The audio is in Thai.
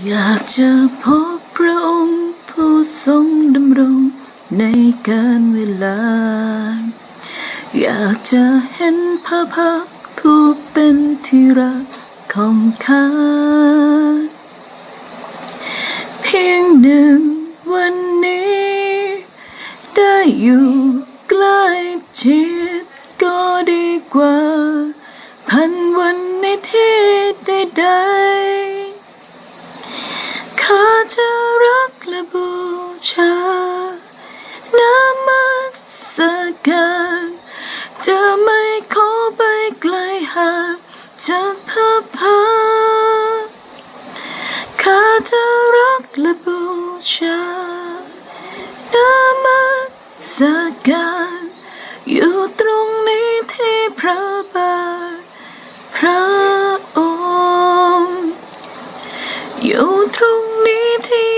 อยากจะพบพระองค์ผู้ทรงดำรงในการเวลา อยากจะเห็นพระพักผู้เป็นที่รักของข้าเพียงหนึ่งวันนี้ ได้อยู่ใกล้ชิดก็ดีกว่า พันวันในที่ใดๆ จะรักและบูชานามัสการจะไม่ขอไปไกลห่างจากพระพักข้าจะรักและบูชานามัสการอยู่ตรงนี้ที่พระบาทพระองค์อยู่ตรงนี้ Auntie!